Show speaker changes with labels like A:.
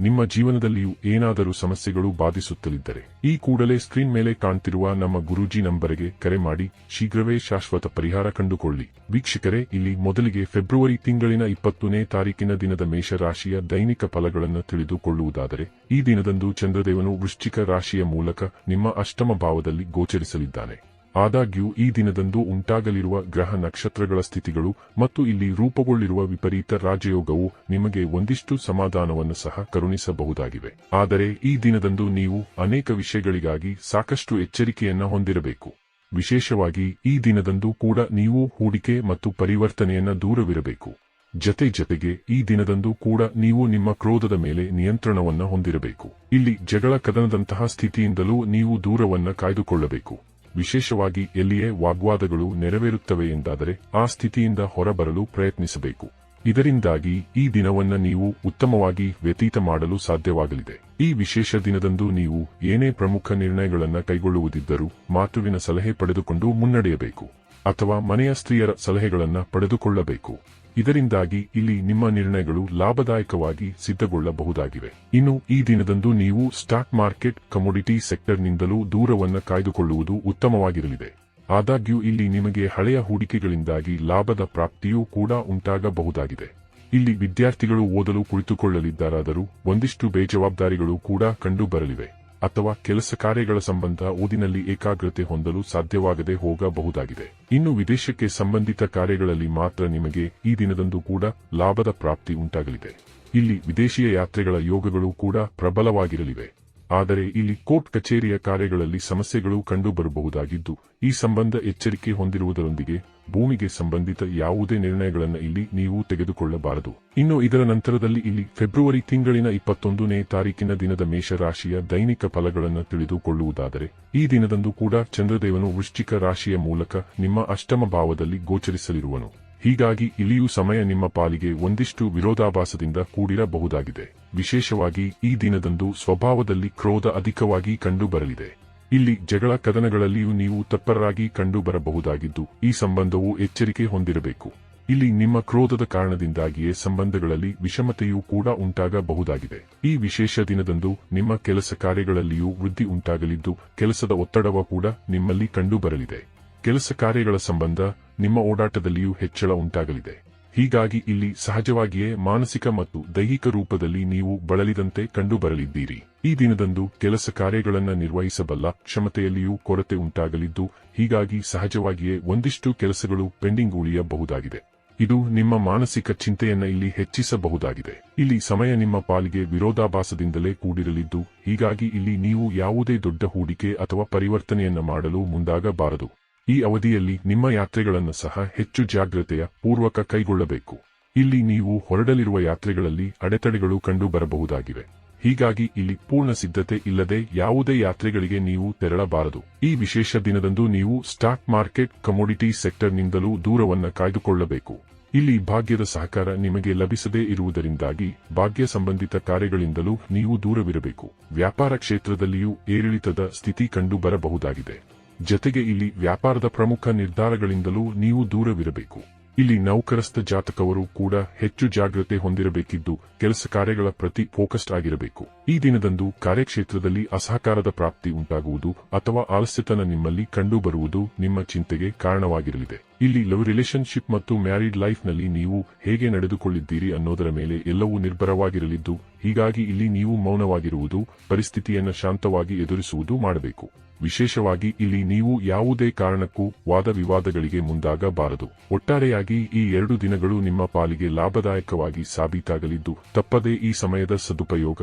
A: ನಿಮ್ಮ ಜೀವನದಲ್ಲಿಯೂ ಏನಾದರೂ ಸಮಸ್ಯೆಗಳು ಬಾಧಿಸುತ್ತಲಿದ್ದರೆ, ಈ ಕೂಡಲೇ ಸ್ಕ್ರೀನ್ ಮೇಲೆ ಕಾಣ್ತಿರುವ ನಮ್ಮ ಗುರೂಜಿ ನಂಬರಿಗೆ ಕರೆ ಮಾಡಿ, ಶೀಘ್ರವೇ ಶಾಶ್ವತ ಪರಿಹಾರ ಕಂಡುಕೊಳ್ಳಿ. ವೀಕ್ಷಕರೇ, ಇಲ್ಲಿ ಮೊದಲಿಗೆ ಫೆಬ್ರವರಿ ತಿಂಗಳಿನ ಇಪ್ಪತ್ತನೇ ತಾರೀಕಿನ ದಿನದ ಮೇಷರಾಶಿಯ ದೈನಿಕ ಫಲಗಳನ್ನು ತಿಳಿದುಕೊಳ್ಳುವುದಾದರೆ, ಈ ದಿನದಂದು ಚಂದ್ರದೇವನು ವೃಶ್ಚಿಕ ರಾಶಿಯ ಮೂಲಕ ನಿಮ್ಮ ಅಷ್ಟಮ ಭಾವದಲ್ಲಿ ಗೋಚರಿಸಲಿದ್ದಾನೆ. ಆದಾಗ್ಯೂ ಈ ದಿನದಂದು ಉಂಟಾಗಲಿರುವ ಗ್ರಹ ನಕ್ಷತ್ರಗಳ ಸ್ಥಿತಿಗಳು ಮತ್ತು ಇಲ್ಲಿ ರೂಪುಗೊಳ್ಳಿರುವ ವಿಪರೀತ ರಾಜಯೋಗವು ನಿಮಗೆ ಒಂದಿಷ್ಟು ಸಮಾಧಾನವನ್ನು ಸಹ ಕರುಣಿಸಬಹುದಾಗಿವೆ. ಆದರೆ ಈ ದಿನದಂದು ನೀವು ಅನೇಕ ವಿಷಯಗಳಿಗಾಗಿ ಸಾಕಷ್ಟು ಎಚ್ಚರಿಕೆಯನ್ನ ಹೊಂದಿರಬೇಕು. ವಿಶೇಷವಾಗಿ ಈ ದಿನದಂದು ಕೂಡ ನೀವು ಹೂಡಿಕೆ ಮತ್ತು ಪರಿವರ್ತನೆಯನ್ನ ದೂರವಿರಬೇಕು. ಜತೆ ಜತೆಗೆ ಈ ದಿನದಂದು ಕೂಡ ನೀವು ನಿಮ್ಮ ಕ್ರೋಧದ ಮೇಲೆ ನಿಯಂತ್ರಣವನ್ನು ಹೊಂದಿರಬೇಕು. ಇಲ್ಲಿ ಜಗಳ ಕದನದಂತಹ ಸ್ಥಿತಿಯಿಂದಲೂ ನೀವು ದೂರವನ್ನ ಕಾಯ್ದುಕೊಳ್ಳಬೇಕು. ವಿಶೇಷವಾಗಿ ಎಲ್ಲಿಯೇ ವಾಗ್ವಾದಗಳು ನೆರವೇರುತ್ತವೆ ಎಂದಾದರೆ ಆ ಸ್ಥಿತಿಯಿಂದ ಹೊರಬರಲು ಪ್ರಯತ್ನಿಸಬೇಕು. ಇದರಿಂದಾಗಿ ಈ ದಿನವನ್ನ ನೀವು ಉತ್ತಮವಾಗಿ ವ್ಯತೀತ ಮಾಡಲು ಸಾಧ್ಯವಾಗಲಿದೆ. ಈ ವಿಶೇಷ ದಿನದಂದು ನೀವು ಏನೇ ಪ್ರಮುಖ ನಿರ್ಣಯಗಳನ್ನು ಕೈಗೊಳ್ಳುವುದಿದ್ದರೂ ಮಾತುವಿನ ಸಲಹೆ ಪಡೆದುಕೊಂಡು ಮುನ್ನಡೆಯಬೇಕು. ಅಥವಾ ಮನೆಯ ಸ್ತ್ರೀಯರ ಸಲಹೆಗಳನ್ನು ಪಡೆದುಕೊಳ್ಳಬೇಕು. ಇದರಿಂದಾಗಿ ಇಲ್ಲಿ ನಿಮ್ಮ ನಿರ್ಣಯಗಳು ಲಾಭದಾಯಕವಾಗಿ ಸಿದ್ಧಗೊಳ್ಳಬಹುದಾಗಿವೆ. ಇನ್ನು ಈ ದಿನದಂದು ನೀವು ಸ್ಟಾಕ್ ಮಾರ್ಕೆಟ್ ಕಮೋಡಿಟಿ ಸೆಕ್ಟರ್ನಿಂದಲೂ ದೂರವನ್ನು ಕಾಯ್ದುಕೊಳ್ಳುವುದು ಉತ್ತಮವಾಗಿರಲಿದೆ. ಆದಾಗ್ಯೂ ಇಲ್ಲಿ ನಿಮಗೆ ಹಳೆಯ ಹೂಡಿಕೆಗಳಿಂದಾಗಿ ಲಾಭದ ಪ್ರಾಪ್ತಿಯೂ ಕೂಡ ಉಂಟಾಗಬಹುದಾಗಿದೆ. ಇಲ್ಲಿ ವಿದ್ಯಾರ್ಥಿಗಳು ಓದಲು ಕುಳಿತುಕೊಳ್ಳಲಿದ್ದಾರಾದರೂ ಒಂದಿಷ್ಟು ಬೇಜವಾಬ್ದಾರಿಗಳು ಕೂಡ ಕಂಡುಬರಲಿವೆ. ಅಥವಾ ಕೆಲಸ ಕಾರ್ಯಗಳ ಸಂಬಂಧ ಓದಿನಲ್ಲಿ ಏಕಾಗ್ರತೆ ಹೊಂದಲು ಸಾಧ್ಯವಾಗದೆ ಹೋಗಬಹುದಾಗಿದೆ. ಇನ್ನು ವಿದೇಶಕ್ಕೆ ಸಂಬಂಧಿತ ಕಾರ್ಯಗಳಲ್ಲಿ ಮಾತ್ರ ನಿಮಗೆ ಈ ದಿನದಂದು ಕೂಡ ಲಾಭದ ಪ್ರಾಪ್ತಿ ಉಂಟಾಗಲಿದೆ. ಇಲ್ಲಿ ವಿದೇಶೀಯ ಯಾತ್ರೆಗಳ ಯೋಗಗಳು ಕೂಡ ಪ್ರಬಲವಾಗಿರಲಿವೆ. ಆದರೆ ಇಲ್ಲಿ ಕೋರ್ಟ್ ಕಚೇರಿಯ ಕಾರ್ಯಗಳಲ್ಲಿ ಸಮಸ್ಯೆಗಳು ಕಂಡುಬರಬಹುದಾಗಿದ್ದು, ಈ ಸಂಬಂಧ ಎಚ್ಚರಿಕೆ ಹೊಂದಿರುವುದರೊಂದಿಗೆ ಭೂಮಿಗೆ ಸಂಬಂಧಿತ ಯಾವುದೇ ನಿರ್ಣಯಗಳನ್ನು ಇಲ್ಲಿ ನೀವು ತೆಗೆದುಕೊಳ್ಳಬಾರದು. ಇನ್ನು ಇದರ ನಂತರದಲ್ಲಿ ಇಲ್ಲಿ ಫೆಬ್ರವರಿ ತಿಂಗಳಿನ ಇಪ್ಪತ್ತೊಂದನೇ ತಾರೀಕಿನ ದಿನದ ಮೇಷರಾಶಿಯ ದೈನಿಕ ಫಲಗಳನ್ನು ತಿಳಿದುಕೊಳ್ಳುವುದಾದರೆ, ಈ ದಿನದಂದು ಕೂಡ ಚಂದ್ರದೇವನು ವೃಶ್ಚಿಕ ರಾಶಿಯ ಮೂಲಕ ನಿಮ್ಮ ಅಷ್ಟಮ ಭಾವದಲ್ಲಿ ಗೋಚರಿಸಲಿರುವನು. ಹೀಗಾಗಿ ಇಲ್ಲಿಯೂ ಸಮಯ ನಿಮ್ಮ ಪಾಲಿಗೆ ಒಂದಿಷ್ಟು ವಿರೋಧಾಭಾಸದಿಂದ ಕೂಡಿರಬಹುದಾಗಿದೆ. ವಿಶೇಷವಾಗಿ ಈ ದಿನದಂದು ಸ್ವಭಾವದಲ್ಲಿ ಕ್ರೋಧ ಅಧಿಕವಾಗಿ ಕಂಡುಬರಲಿದೆ. ಇಲ್ಲಿ ಜಗಳ ಕದನಗಳಲ್ಲಿಯೂ ನೀವು ತಪ್ಪರಾಗಿ ಕಂಡುಬರಬಹುದಾಗಿದ್ದು ಈ ಸಂಬಂಧವು ಎಚ್ಚರಿಕೆ ಹೊಂದಿರಬೇಕು. ಇಲ್ಲಿ ನಿಮ್ಮ ಕ್ರೋಧದ ಕಾರಣದಿಂದಾಗಿಯೇ ಸಂಬಂಧಗಳಲ್ಲಿ ವಿಷಮತೆಯೂ ಕೂಡ ಉಂಟಾಗಬಹುದಾಗಿದೆ. ಈ ವಿಶೇಷ ದಿನದಂದು ನಿಮ್ಮ ಕೆಲಸ ಕಾರ್ಯಗಳಲ್ಲಿಯೂ ವೃದ್ಧಿ ಉಂಟಾಗಲಿದ್ದು, ಕೆಲಸದ ಒತ್ತಡವ ಕೂಡ ನಿಮ್ಮಲ್ಲಿ ಕಂಡುಬರಲಿದೆ. ಕೆಲಸ ಕಾರ್ಯಗಳ ಸಂಬಂಧ ನಿಮ್ಮ ಓಡಾಟದಲ್ಲಿಯೂ ಹೆಚ್ಚಳ ಉಂಟಾಗಲಿದೆ. ಹೀಗಾಗಿ ಇಲ್ಲಿ ಸಹಜವಾಗಿಯೇ ಮಾನಸಿಕ ಮತ್ತು ದೈಹಿಕ ರೂಪದಲ್ಲಿ ನೀವು ಬಳಲಿದಂತೆ ಕಂಡುಬರಲಿದ್ದೀರಿ. ಈ ದಿನದಂದು ಕೆಲಸ ಕಾರ್ಯಗಳನ್ನು ನಿರ್ವಹಿಸಬಲ್ಲ ಕ್ಷಮತೆಯಲ್ಲಿಯೂ ಕೊರತೆ ಉಂಟಾಗಲಿದ್ದು, ಹೀಗಾಗಿ ಸಹಜವಾಗಿಯೇ ಒಂದಿಷ್ಟು ಕೆಲಸಗಳು ಪೆಂಡಿಂಗ್ ಉಳಿಯಬಹುದಾಗಿದೆ. ಇದು ನಿಮ್ಮ ಮಾನಸಿಕ ಚಿಂತೆಯನ್ನ ಇಲ್ಲಿ ಹೆಚ್ಚಿಸಬಹುದಾಗಿದೆ. ಇಲ್ಲಿ ಸಮಯ ನಿಮ್ಮ ಪಾಲಿಗೆ ವಿರೋಧಾಭಾಸದಿಂದಲೇ ಕೂಡಿರಲಿದ್ದು, ಹೀಗಾಗಿ ಇಲ್ಲಿ ನೀವು ಯಾವುದೇ ದೊಡ್ಡ ಹೂಡಿಕೆ ಅಥವಾ ಪರಿವರ್ತನೆಯನ್ನ ಮಾಡಲು ಮುಂದಾಗಬಾರದು. ಈ ಅವಧಿಯಲ್ಲಿ ನಿಮ್ಮ ಯಾತ್ರೆಗಳನ್ನು ಸಹ ಹೆಚ್ಚು ಜಾಗ್ರತೆಯ ಪೂರ್ವಕ ಕೈಗೊಳ್ಳಬೇಕು. ಇಲ್ಲಿ ನೀವು ಹೊರಡಲಿರುವ ಯಾತ್ರೆಗಳಲ್ಲಿ ಅಡೆತಡೆಗಳು ಕಂಡು ಬರಬಹುದಾಗಿವೆ. ಹೀಗಾಗಿ ಇಲ್ಲಿ ಪೂರ್ಣ ಸಿದ್ಧತೆ ಇಲ್ಲದೆ ಯಾವುದೇ ಯಾತ್ರೆಗಳಿಗೆ ನೀವು ತೆರಳಬಾರದು. ಈ ವಿಶೇಷ ದಿನದಂದು ನೀವು ಸ್ಟಾಕ್ ಮಾರ್ಕೆಟ್ ಕಮೋಡಿಟಿ ಸೆಕ್ಟರ್ನಿಂದಲೂ ದೂರವನ್ನು ಕಾಯ್ದುಕೊಳ್ಳಬೇಕು. ಇಲ್ಲಿ ಭಾಗ್ಯದ ಸಹಕಾರ ನಿಮಗೆ ಲಭಿಸದೇ ಇರುವುದರಿಂದಾಗಿ ಭಾಗ್ಯ ಸಂಬಂಧಿತ ಕಾರ್ಯಗಳಿಂದಲೂ ನೀವು ದೂರವಿರಬೇಕು. ವ್ಯಾಪಾರ ಕ್ಷೇತ್ರದಲ್ಲಿಯೂ ಏರಿಳಿತದ ಸ್ಥಿತಿ ಕಂಡು ಬರಬಹುದಾಗಿದೆ. ಜತೆಗೆ ಇಲ್ಲಿ ವ್ಯಾಪಾರದ ಪ್ರಮುಖ ನಿರ್ಧಾರಗಳಿಂದಲೂ ನೀವು ದೂರವಿರಬೇಕು. ಇಲ್ಲಿ ನೌಕರಸ್ಥ ಜಾತಕವರು ಕೂಡ ಹೆಚ್ಚು ಜಾಗ್ರತೆ ಹೊಂದಿರಬೇಕಿದ್ದು ಕೆಲಸ ಕಾರ್ಯಗಳ ಪ್ರತಿ ಫೋಕಸ್ಡ್ ಆಗಿರಬೇಕು. ಈ ದಿನದಂದು ಕಾರ್ಯಕ್ಷೇತ್ರದಲ್ಲಿ ಅಸಹಕಾರದ ಪ್ರಾಪ್ತಿ ಉಂಟಾಗುವುದು ಅಥವಾ ಆಲಸ್ಯತನ ನಿಮ್ಮಲ್ಲಿ ಕಂಡುಬರುವುದು ನಿಮ್ಮ ಚಿಂತೆಗೆ ಕಾರಣವಾಗಿರಲಿದೆ. ಇಲ್ಲಿ ಲವ್ ರಿಲೇಷನ್ಶಿಪ್ ಮತ್ತು ಮ್ಯಾರಿಡ್ ಲೈಫ್ನಲ್ಲಿ ನೀವು ಹೇಗೆ ನಡೆದುಕೊಳ್ಳಿದ್ದೀರಿ ಅನ್ನೋದರ ಮೇಲೆ ಎಲ್ಲವೂ ನಿರ್ಭರವಾಗಿರಲಿದ್ದು, ಹೀಗಾಗಿ ಇಲ್ಲಿ ನೀವು ಮೌನವಾಗಿರುವುದು, ಪರಿಸ್ಥಿತಿಯನ್ನು ಶಾಂತವಾಗಿ ಎದುರಿಸುವುದು ಮಾಡಬೇಕು. ವಿಶೇಷವಾಗಿ ಇಲ್ಲಿ ನೀವು ಯಾವುದೇ ಕಾರಣಕ್ಕೂ ವಾದ ವಿವಾದಗಳಿಗೆ ಮುಂದಾಗಬಾರದು. ಒಟ್ಟಾರೆಯಾಗಿ ಈ ಎರಡು ದಿನಗಳು ನಿಮ್ಮ ಪಾಲಿಗೆ ಲಾಭದಾಯಕವಾಗಿ ಸಾಬೀತಾಗಲಿದ್ದು, ತಪ್ಪದೇ ಈ ಸಮಯದ ಸದುಪಯೋಗ